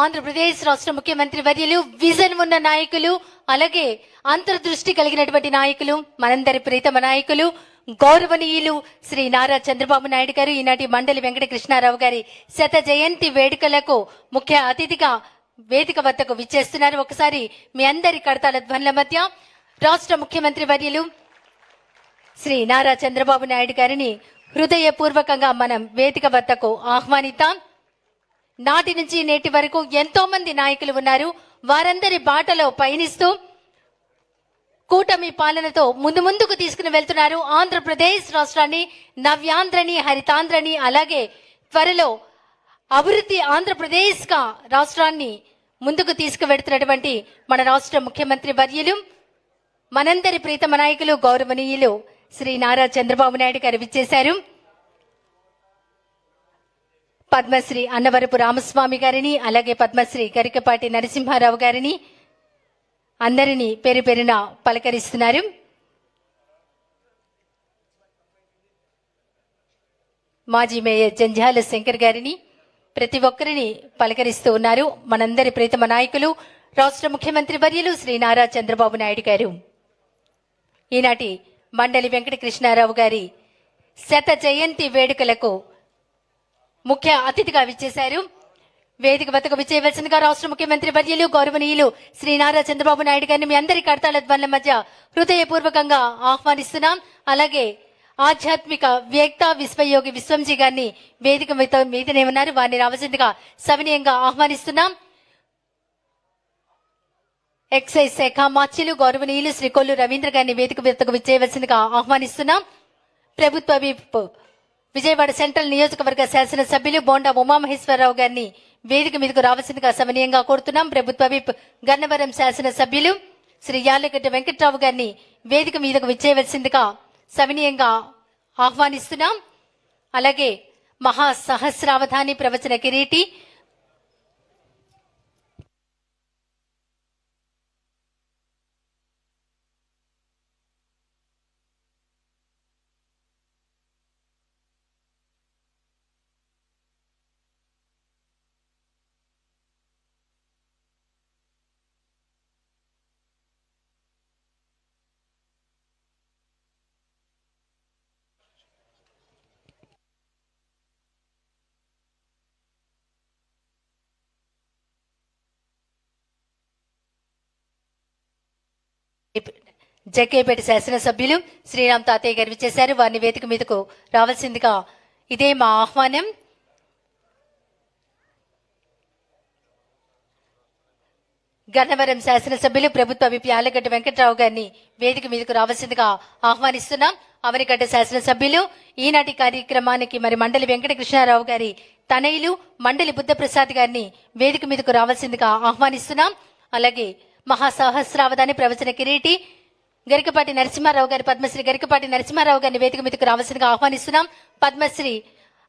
ఆంధ్రప్రదేశ్ రాష్ట్ర ముఖ్యమంత్రి వర్యులు విజన్ ఉన్న నాయకులు అలాగే అంతర్దృష్టి కలిగినటువంటి నాయకులు మనందరి ప్రీతమ నాయకులు గౌరవనీయులు శ్రీ నారా చంద్రబాబు నాయుడు గారు ఈనాటి మండలి వెంకట కృష్ణారావు గారి శత జయంతి వేడుకలకు ముఖ్య అతిథిగా వేదిక వద్దకు విచ్చేస్తున్నారు. ఒకసారి మీ అందరి కడతాల ధ్వనుల మధ్య రాష్ట్ర ముఖ్యమంత్రి వర్యులు శ్రీ నారా చంద్రబాబు నాయుడు గారిని హృదయపూర్వకంగా మనం వేదిక వద్దకు ఆహ్వానిద్దాం. నాటి నుంచి నేటి వరకు ఎంతో మంది నాయకులు ఉన్నారు. వారందరి బాటలో పయనిస్తూ కూటమి పాలనతో ముందు ముందుకు తీసుకుని వెళ్తున్నారు. ఆంధ్రప్రదేశ్ రాష్ట్రాన్ని నవ్యాంధ్రని హరితాంధ్రని అలాగే త్వరలో అభివృద్ధి ఆంధ్రప్రదేశ్గా రాష్ట్రాన్ని ముందుకు తీసుకువెడుతున్నటువంటి మన రాష్ట్ర ముఖ్యమంత్రి వర్యులు మనందరి ప్రీతమ నాయకులు గౌరవనీయులు శ్రీ నారా చంద్రబాబు నాయుడు గారు విచ్చేశారు. పద్మశ్రీ అన్నవరపు రామస్వామి గారిని అలాగే పద్మశ్రీ గరికపాటి నరసింహారావు గారిని అందరినీ పేరు పేరున పలకరిస్తున్నారు. మాజీ మేయర్ జంజాల శంకర్ గారిని ప్రతి ఒక్కరిని పలకరిస్తూ ఉన్నారు మనందరి ప్రీతమ నాయకులు రాష్ట్ర ముఖ్యమంత్రి వర్యులు శ్రీ నారా చంద్రబాబు నాయుడు గారు. ఈనాటి మండలి వెంకట కృష్ణారావు గారి శత జయంతి వేడుకలకు ముఖ్య అతిథిగా విచ్చేశారు. వేదిక వద్దకు విచ్చేయవలసిందిగా రాష్ట్ర ముఖ్యమంత్రి వర్యులు గౌరవనీయులు శ్రీ నారా చంద్రబాబు నాయుడు గారిని మీ అందరి కడతాల ధ్వనుల మధ్య హృదయపూర్వకంగా ఆహ్వానిస్తున్నాం. అలాగే ఆధ్యాత్మిక వ్యక్త విశ్వయోగి విశ్వంజీ గారిని వేదిక మీదనే ఉన్నారు. వారిని రావాల్సిందిగా సవినీయంగా ఆహ్వానిస్తున్నాం. ఎక్సైజ్ శాఖ మార్చిలు గౌరవనీయులు శ్రీ కొల్లు రవీంద్ర గారిని వేదిక మీదకు విచ్చేయవలసిందిగా ఆహ్వానిస్తున్నాం. ప్రభుత్వ విప్ విజయవాడ సెంట్రల్ నియోజకవర్గ శాసనసభ్యులు బోండా ఉమామహేశ్వరరావు గారిని వేదిక మీదకు రావాల్సిందిగా సమనీయంగా కోరుతున్నాం. ప్రభుత్వ విప్ గన్నవరం శాసనసభ్యులు శ్రీ యాలగడ్డ వెంకట్రావు గారిని వేదిక మీదకు విచ్చేయవలసిందిగా సమనీయంగా ఆహ్వానిస్తున్నాం. అలాగే మహా సహస్రావధాని ప్రవచన కిరీటి జగ్గేపేట శాసనసభ్యులు శ్రీరామ్ తాతయ్య గారు విచ్చేశారు. వారిని వేదిక మీదకు రావాల్సిందిగా ఇదే మా ఆహ్వానం. గన్నవరం శాసనసభ్యులు ప్రభుత్వ విపి ఆలగడ్డ వెంకట్రావు గారిని వేదిక మీదకు రావాల్సిందిగా ఆహ్వానిస్తున్నాం. అవనిగడ్డ శాసనసభ్యులు ఈనాటి కార్యక్రమానికి మరి మండలి వెంకటకృష్ణారావు గారి తనయులు మండలి బుద్ధప్రసాద్ గారిని వేదిక మీదకు రావాల్సిందిగా ఆహ్వానిస్తున్నాం. అలాగే మహాసహస్రావధాని ప్రవచన కిరీటి. గరికపాటి నరసింహారావు గారి పద్మశ్రీ గరికపాటి నరసింహారావు గారిని వేదిక మీదకు రావాల్సిందిగా ఆహ్వానిస్తున్నాం. పద్మశ్రీ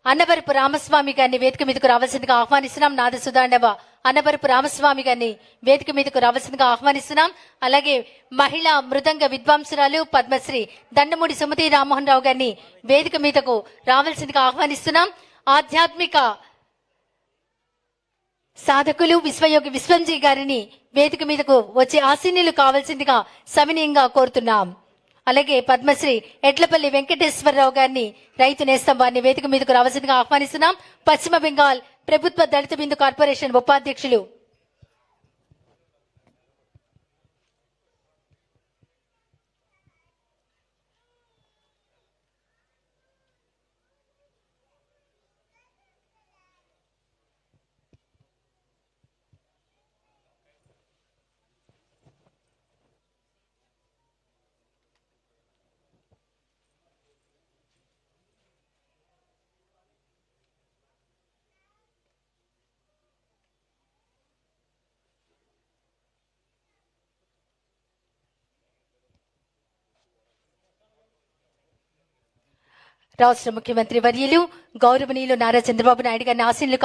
అన్నవరపు రామస్వామి గారిని వేదిక మీదకు రావాల్సిందిగా ఆహ్వానిస్తున్నాం. నాద సుధాండవ అన్నవరపు రామస్వామి గారిని వేదిక మీదకు రావాల్సిందిగా ఆహ్వానిస్తున్నాం. అలాగే మహిళా మృదంగ విద్వాంసురాలు పద్మశ్రీ దండమూడి సుమతి రామ్మోహన్ రావు గారిని వేదిక మీదకు రావాల్సిందిగా ఆహ్వానిస్తున్నాం. ఆధ్యాత్మిక సాధకులు విశ్వయోగి విశ్వంజీ గారిని వేదిక మీదకు వచ్చే ఆశీనులు కావాల్సిందిగా సవినయంగా కోరుతున్నాం. అలాగే పద్మశ్రీ ఎట్లపల్లి వెంకటేశ్వరరావు గారిని రైతు నేస్తం వారిని వేదిక మీదకు రావాల్సిందిగా ఆహ్వానిస్తున్నాం. పశ్చిమ బెంగాల్ ప్రభుత్వ దళిత బిందు కార్పొరేషన్ ఉపాధ్యక్షులు రాష్ట్ర ముఖ్యమంత్రి వర్యులు గౌరవనీయులు నారా చంద్రబాబు నాయుడు గారిని ఆశీనులు